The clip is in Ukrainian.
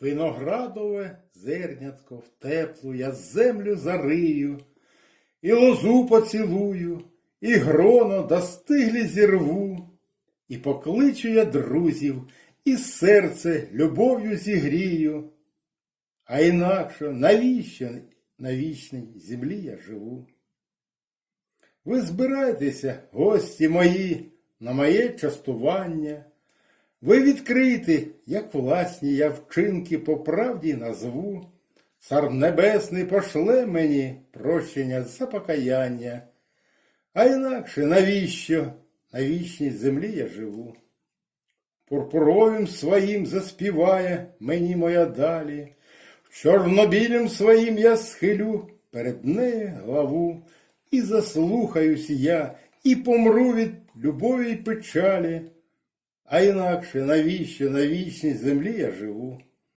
Виноградове зернятко в теплу я землю зарию, і лозу поцілую, і гроно достиглі зірву, і покличу я друзів, і серце любов'ю зігрію. А інакше навіщо на вічній землі я живу? Ви збирайтеся, гості мої, на моє частування. Ви відкриті, як власні я вчинки по правді назву. Цар Небесний пошле мені прощення за покаяння. А інакше навіщо на вічній землі я живу? Пурпуровим своїм заспіває мені моя далі, в чорнобілім своїм я схилю перед нею главу, і заслухаюсь я, і помру від любові й печалі. А інакше навіщо на вічній землі я живу?